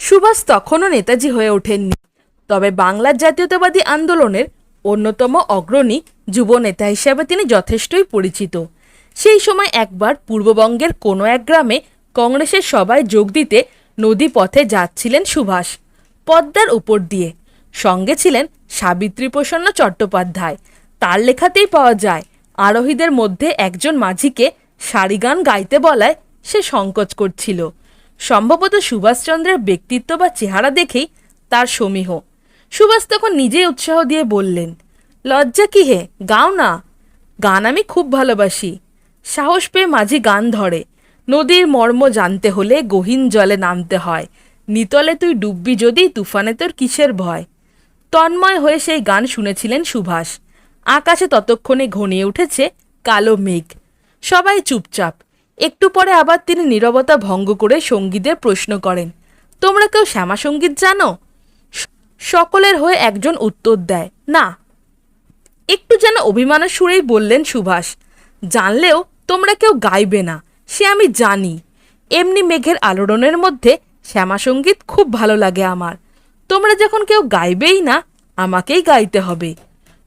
সুভাষ তখনও নেতাজি হয়ে ওঠেননি। তবে বাংলার জাতীয়তাবাদী আন্দোলনের অন্যতম অগ্রণী যুব নেতা হিসেবে তিনি যথেষ্টই পরিচিত। সেই সময় একবার পূর্ববঙ্গের কোনো এক গ্রামে কংগ্রেসের সবাই যোগ দিতে নদী পথে যাচ্ছিলেন সুভাষ, পদ্মার উপর দিয়ে। সঙ্গে ছিলেন সাবিত্রী প্রসন্ন চট্টোপাধ্যায়। তার লেখাতেই পাওয়া যায়, আরোহীদের মধ্যে একজন মাঝিকে সারিগান গাইতে বলায় সে সংকোচ করছিল। সম্ভবত সুভাষচন্দ্রের ব্যক্তিত্ব বা চেহারা দেখেই তার সমীহ। সুভাষ তখন নিজেই উৎসাহ দিয়ে বললেন, লজ্জা কি হে? গাও না। গান আমি খুব ভালোবাসি। সাহস পেয়ে মাঝি গান ধরে। নদীর মর্ম জানতে হলে গহীন জলে নামতে হয়। নিতলে তুই ডুববি যদি, তুফানে তোর কিসের ভয়? তন্ময় হয়ে সেই গান শুনেছিলেন সুভাষ। আকাশে ততক্ষণে ঘনিয়ে উঠেছে কালো মেঘ। সবাই চুপচাপ। একটু পরে আবার তিনি নীরবতা ভঙ্গ করে সঙ্গীদের প্রশ্ন করেন, তোমরা কেউ শ্যামা সংগীত জানো? সকলের হয়ে একজন উত্তর দেয়, না। একটু যেন অভিমানের সুরেই বললেন সুভাষ, জানলেও তোমরা কেউ গাইবে না, সে আমি জানি। এমনি মেঘের আলোড়নের মধ্যে শ্যামাসঙ্গীত খুব ভালো লাগে আমার। তোমরা যখন কেউ গাইবেই না, আমাকেই গাইতে হবে।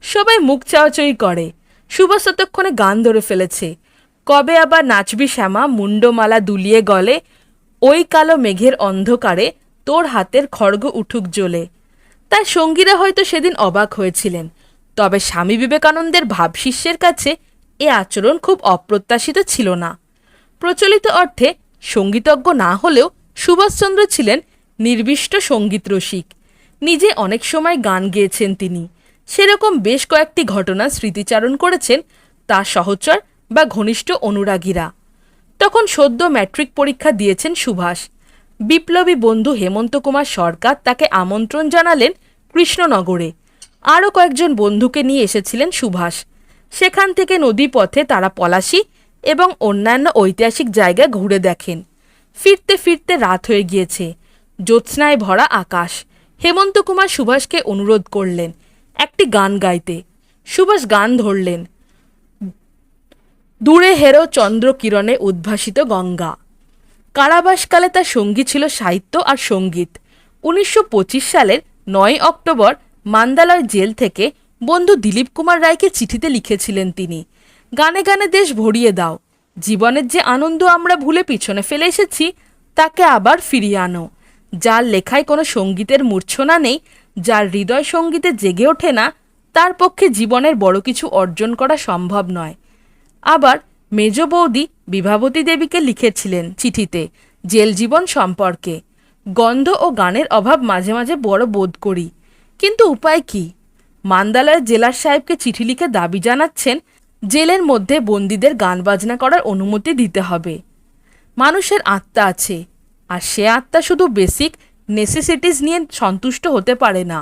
সবাই মুখ চাওয়াচই করে। সুভাষ ততক্ষণে গান ধরে ফেলেছে। কবে আবার নাচবি শ্যামা মুন্ডমালা দুলিয়ে গলে, ওই কালো মেঘের অন্ধকারে তোর হাতের খড়গ উঠুক জ্বলে। তার সঙ্গীরা হয়তো সেদিন অবাক হয়েছিলেন। তবে স্বামী বিবেকানন্দের ভাবশিষ্যের কাছে এ আচরণ খুব অপ্রত্যাশিত ছিল না। প্রচলিত অর্থে সঙ্গীতজ্ঞ না হলেও সুভাষচন্দ্র ছিলেন নির্বিষ্ট সংগীত রসিক। নিজে অনেক সময় গান গেয়েছেন তিনি। সেরকম বেশ কয়েকটি ঘটনা স্মৃতিচারণ করেছেন তার সহচর বা ঘনিষ্ঠ অনুরাগীরা। তখন সদ্য ম্যাট্রিক পরীক্ষা দিয়েছেন সুভাষ। বিপ্লবী বন্ধু হেমন্ত কুমার সরকার তাকে আমন্ত্রণ জানালেন কৃষ্ণনগরে। আরও কয়েকজন বন্ধুকে নিয়ে এসেছিলেন সুভাষ। সেখান থেকে নদীপথে তারা পলাশি এবং অন্যান্য ঐতিহাসিক জায়গা ঘুরে দেখেন। ফিরতে ফিরতে রাত হয়ে গিয়েছে। জ্যোৎস্নায় ভরা আকাশ। হেমন্ত কুমার সুভাষকে অনুরোধ করলেন একটি গান গাইতে। সুভাষ গান ধরলেন। দূরে হেরো চন্দ্র কিরণে উদ্ভাসিত গঙ্গা। কারাবাসকালে তার সঙ্গী ছিল সাহিত্য আর সংগীত। উনিশশো পঁচিশ সালের নয় অক্টোবর মান্দালয় জেল থেকে বন্ধু দিলীপ কুমার রায়কে চিঠিতে লিখেছিলেন তিনি, গানে গানে দেশ ভরিয়ে দাও, জীবনের যে আনন্দ আমরা ভুলে পিছনে ফেলে এসেছি, তাকে আবার ফিরিয়ে আনো। যার লেখায় কোনো সঙ্গীতের মূর্ছনা নেই, যার হৃদয় সঙ্গীতে জেগে ওঠে না, তার পক্ষে জীবনের বড় কিছু অর্জন করা সম্ভব নয়। আবার মেজ বৌদি বিভাবতী দেবীকে লিখেছিলেন চিঠিতে জেল জীবন সম্পর্কে। গন্ধ ও গানের অভাব মাঝে মাঝে বড় বোধ করি। কিন্তু উপায় কি? মান্দালয়ের জেলার সাহেবকে চিঠি লিখে দাবি জানাচ্ছেন, জেলের মধ্যে বন্দীদের গান বাজনা করার অনুমতি দিতে হবে। মানুষের আত্মা আছে, আর সে আত্মা শুধু বেসিক নেসেসিটিস নিয়ে সন্তুষ্ট হতে পারে না।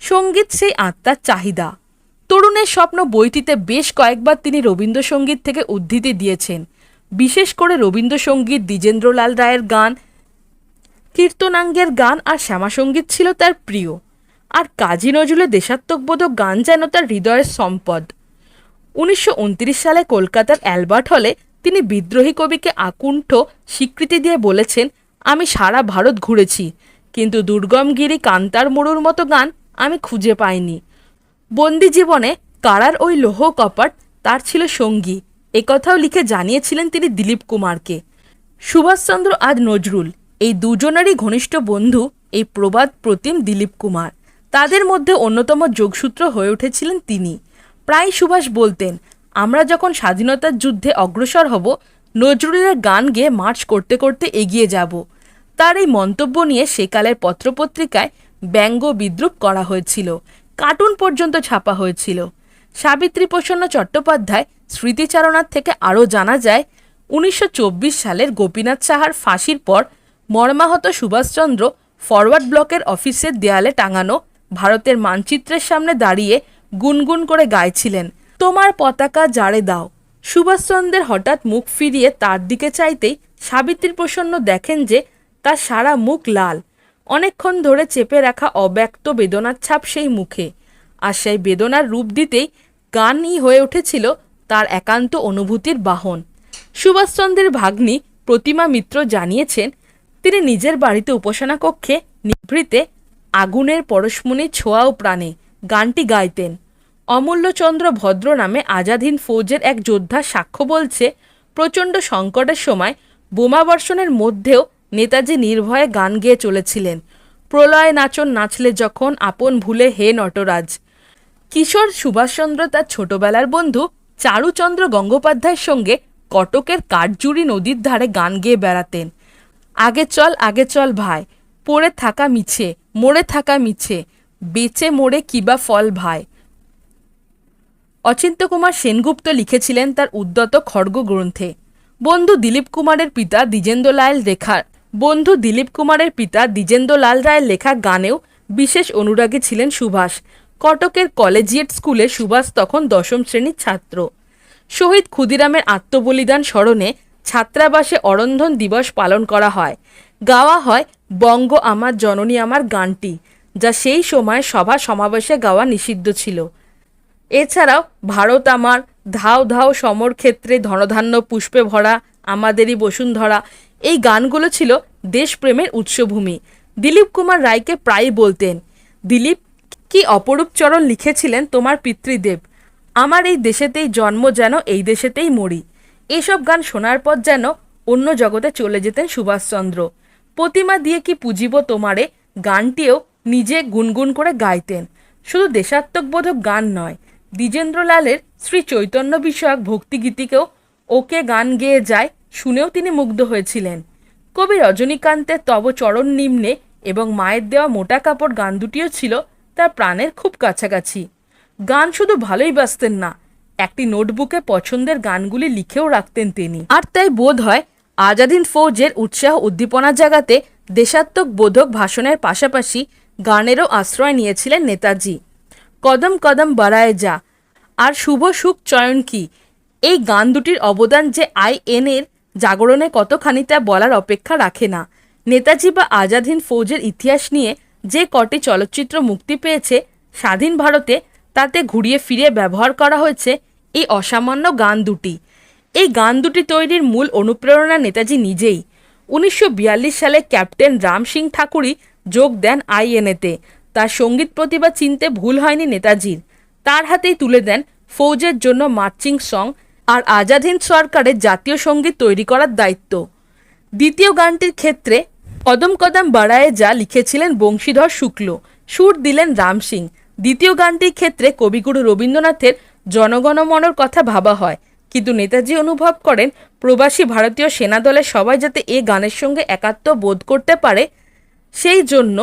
সংগীত সেই আত্মার চাহিদা। তরুণের স্বপ্ন বইটিতে বেশ কয়েকবার তিনি রবীন্দ্রসঙ্গীত থেকে উদ্ধৃতি দিয়েছেন। বিশেষ করে রবীন্দ্রসঙ্গীত দ্বিজেন্দ্রলাল রায়ের গান, কীর্তনাঙ্গের গান আর শ্যামাসঙ্গীত ছিল তার প্রিয়। আর কাজী নজরুলের দেশাত্মকবোধক গান যেন তার হৃদয়ের সম্পদ। উনিশশো উনত্রিশ সালে কলকাতার অ্যালবার্ট হলে তিনি বিদ্রোহী কবিকে আকুণ্ঠ স্বীকৃতি দিয়ে বলেছেন, আমি সারা ভারত ঘুরেছি, কিন্তু দুর্গমগিরি কান্তার মোড়ুর মতো গান আমি খুঁজে পাইনি। বন্দি জীবনে কারার ওই লৌহ কপাট তার ছিল সঙ্গী। একথাও লিখে জানিয়েছিলেন তিনি দিলীপ কুমারকে। সুভাষচন্দ্র আজ নজরুল, এই দুজনেরই ঘনিষ্ঠ বন্ধু, এই প্রবাদ প্রতিম দিলীপ কুমার। তাদের মধ্যে অন্যতম যোগসূত্র হয়ে উঠেছিলেন তিনি। প্রায় সুভাষ বলতেন, আমরা যখন স্বাধীনতার যুদ্ধে অগ্রসর হব, নজরুলের গান গেয়ে মার্চ করতে করতে এগিয়ে যাব। তার এই মন্তব্য নিয়ে সেকালের পত্রপত্রিকায় ব্যঙ্গ বিদ্রুপ করা হয়েছিল। কার্টুন পর্যন্ত ছাপা হয়েছিল। সাবিত্রী প্রসন্ন চট্টোপাধ্যায় স্মৃতিচারণার থেকে আরও জানা যায়, উনিশশো চব্বিশ সালের গোপীনাথ সাহার ফাঁসির পর মর্মাহত সুভাষচন্দ্র ফরওয়ার্ড ব্লকের অফিসের দেয়ালে টাঙানো ভারতের মানচিত্রের সামনে দাঁড়িয়ে গুনগুন করে গাইছিলেন, তোমার পতাকা জাড়ে দাও। সুভাষচন্দ্রের হঠাৎ মুখ ফিরিয়ে তার দিকে চাইতেই সাবিত্রী প্রসন্ন দেখেন যে তার সারা মুখ লাল। অনেকক্ষণ ধরে চেপে রাখা অব্যক্ত বেদনার ছাপ সেই মুখে। আর সেই বেদনার রূপ দিতেই গানই হয়ে উঠেছিল তার একান্ত অনুভূতির বাহন। সুভাষচন্দ্রের ভাগ্নি প্রতিমা মিত্র জানিয়েছেন, তিনি নিজের বাড়িতে উপাসনা কক্ষে নিভৃতে আগুনের পরশমণি ছোঁয়া ও প্রাণে গানটি গাইতেন। অমূল্যচন্দ্র ভদ্র নামে আজাদহীন ফৌজের এক যোদ্ধা সাক্ষ্য বলছে, প্রচণ্ড সংকটের সময় বোমাবর্ষণের মধ্যেও নেতাজি নির্ভয়ে গান গেয়ে চলেছিলেন। প্রলয় নাচন নাচলে যখন আপন ভুলে হে নটরাজ। কিশোর সুভাষচন্দ্র তার ছোটবেলার বন্ধু চারুচন্দ্র গঙ্গোপাধ্যায়ের সঙ্গে কটকের কাঠজুড়ি নদীর ধারে গান গেয়ে বেড়াতেন। আগে চল আগে চল ভাই, পড়ে থাকা মিছে, মরে থাকা মিছে, বেচে মরে কিবা ফল ভাই। অচিন্ত কুমার সেনগুপ্ত লিখেছিলেন তার উদ্যত খড়গ গ্রন্থে। বন্ধু দিলীপ কুমারের পিতা দ্বিজেন্দ্রলাল রেখার বন্ধু দিলীপ কুমারের পিতা দ্বিজেন্দ্রলাল রায়ের লেখা গানেও বিশেষ অনুরাগী ছিলেন সুভাষ। কটকের কলেজিয়েট স্কুলে সুভাষ তখন দশম শ্রেণির ছাত্র। শহীদ ক্ষুদিরামের আত্মবলিদান স্মরণে ছাত্রাবাসে অরন্ধন দিবস পালন করা হয়। গাওয়া হয় বঙ্গ আমার, জননী আমার গানটি, যা সেই সময় সভা সমাবেশে গাওয়া নিষিদ্ধ ছিল। এছাড়াও ভারত আমার, ধাও ধাও সমর ক্ষেত্রে ধনধান্য পুষ্পে ভরা, আমাদেরই বসুন্ধরা এই গানগুলো ছিল দেশপ্রেমের উৎসভূমি। দিলীপ কুমার রায়কে প্রায়ই বলতেন, দিলীপ, কি অপরূপ চরণ লিখেছিলেন তোমার পিতৃদেব। আমার এই দেশেতেই জন্ম যেন, এই দেশেতেই মরি। এসব গান শোনার পর যেন অন্য জগতে চলে যেতেন সুভাষচন্দ্র। প্রতিমা দিয়ে কি পুজিব তোমারে, গানটিও নিজে গুনগুন করে গাইতেন। শুধু দেশাত্মকবোধক গান নয়, দ্বিজেন্দ্রলালের শ্রী চৈতন্য বিষয়ক ভক্তিগীতিকেও ওকে গান গেয়ে যায় শুনেও তিনি মুগ্ধ হয়েছিলেন। কবি রজনীকান্তের তব চরণ নিম্নে এবং মায়ের দেওয়া মোটা কাপড় গান দুটিও ছিল তার প্রাণের খুব কাছাকাছি। গান শুধু ভালোই বাসতেন না, একটি নোটবুকে পছন্দের গানগুলি লিখেও রাখতেন তিনি। আর তাই বোধ হয় আজাদিন ফৌজের উৎসাহ উদ্দীপনা জাগাতে দেশাত্মক বোধক ভাষণের পাশাপাশি গানেরও আশ্রয় নিয়েছিলেন নেতাজি। কদম কদম বাড়ায় যা, আর শুভ সুখ চয়ন কি? এই গান দুটির অবদান যে আইএন এর জাগরণে কতখানি তা বলার অপেক্ষা রাখে না। নেতাজি বা আজাদহীন ফৌজের ইতিহাস নিয়ে যে কটি চলচ্চিত্র মুক্তি পেয়েছে স্বাধীন ভারতে, তাতে ঘুরিয়ে ফিরিয়ে ব্যবহার করা হয়েছে এই অসামান্য গান দুটি। এই গান দুটি তৈরির মূল অনুপ্রেরণা নেতাজি নিজেই। উনিশশো বিয়াল্লিশ সালে ক্যাপ্টেন রাম সিং ঠাকুরই যোগ দেন আইএনএতে। তার সংগীত প্রতিভা চিনতে ভুল হয়নি নেতাজির। তার হাতেই তুলে দেন ফৌজের জন্য মার্চিং সং আর আজাদ হিন্দ সরকারের জাতীয় সংগীত তৈরি করার দায়িত্ব। দ্বিতীয় গানটির ক্ষেত্রে কদম কদম বাড়ায়ে যা লিখেছিলেন বংশীধর শুক্ল, সুর দিলেন রাম সিং। দ্বিতীয় গানটির ক্ষেত্রে কবিগুরু রবীন্দ্রনাথের জনগণমনর কথা ভাবা হয়। কিন্তু নেতাজি অনুভব করেন, প্রবাসী ভারতীয় সেনাদলের সবাই যাতে এ গানের সঙ্গে একাত্ম বোধ করতে পারে, সেই জন্য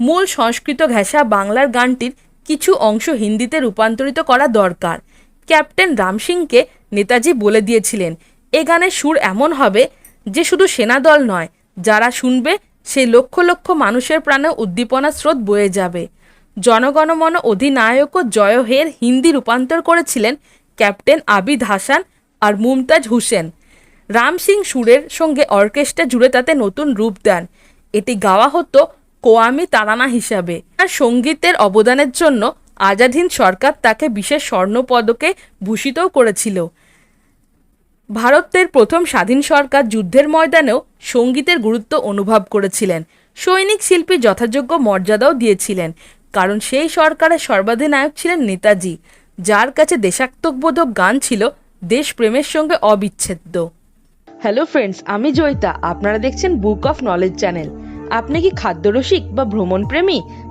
মূল সংস্কৃত ঘেঁষা বাংলার গানটির কিছু অংশ হিন্দিতে রূপান্তরিত করা দরকার। ক্যাপ্টেন রাম সিংকে নেতাজি বলে দিয়েছিলেন, এ গানের সুর এমন হবে যে শুধু সেনাদল নয়, যারা শুনবে সেই লক্ষ লক্ষ মানুষের প্রাণে উদ্দীপনা স্রোত বয়ে যাবে। জনগণমন অধিনায়ক জয় হের হিন্দি রূপান্তর করেছিলেন ক্যাপ্টেন আবিদ হাসান আর মুমতাজ হুসেন। রাম সিং সুরের সঙ্গে অর্কেস্ট্রা জুড়ে তাতে নতুন রূপ দেন। এটি গাওয়া হতো কোয়ামি তারানা হিসাবে। আর সঙ্গীতের অবদানের জন্য আজাদ হিন্দ সরকার তাকে বিশেষ স্বর্ণপদকে ভূষিতও করেছিল। ভারতের প্রথম স্বাধীন সরকার যুদ্ধের ময়দানেও সঙ্গীতের গুরুত্ব অনুভব করেছিলেন। সৈনিক শিল্পী যথাযোগ্য মর্যাদাও দিয়েছিলেন, কারণ সেই সরকারের সর্বাধিনায়ক ছিলেন নেতাজি, যার কাছে দেশাত্মকবোধক গান ছিল দেশপ্রেমের সঙ্গে অবিচ্ছেদ্য। হ্যালো ফ্রেন্ডস আমি জয়িতা, আপনারা দেখছেন বুক অফ নলেজ চ্যানেল আপনি কি খাদ্যরসিক বা ভ্রমণ প্রেমী